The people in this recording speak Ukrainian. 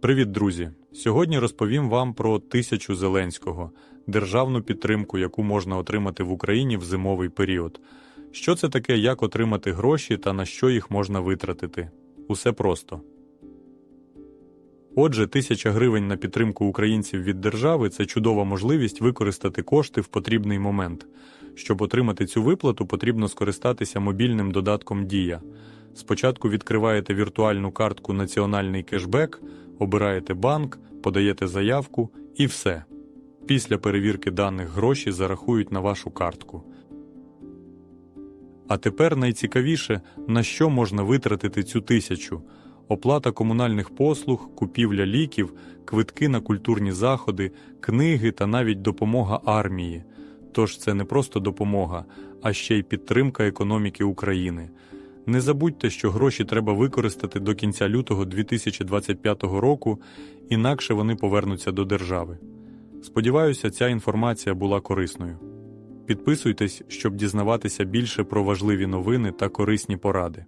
Привіт, друзі! Сьогодні розповім вам про тисячу Зеленського, державну підтримку, яку можна отримати в Україні в зимовий період. Що це таке, як отримати гроші та на що їх можна витратити? Усе просто. Отже, тисяча гривень на підтримку українців від держави це чудова можливість використати кошти в потрібний момент. Щоб отримати цю виплату, потрібно скористатися мобільним додатком Дія. Спочатку відкриваєте віртуальну картку Національний кешбек, обираєте банк, подаєте заявку і все. Після перевірки даних гроші зарахують на вашу картку. А тепер найцікавіше, на що можна витратити цю тисячу. Оплата комунальних послуг, купівля ліків, квитки на культурні заходи, книги та навіть допомога армії. Тож це не просто допомога, а ще й підтримка економіки України. Не забудьте, що гроші треба використати до кінця лютого 2025 року, інакше вони повернуться до держави. Сподіваюся, ця інформація була корисною. Підписуйтесь, щоб дізнаватися більше про важливі новини та корисні поради.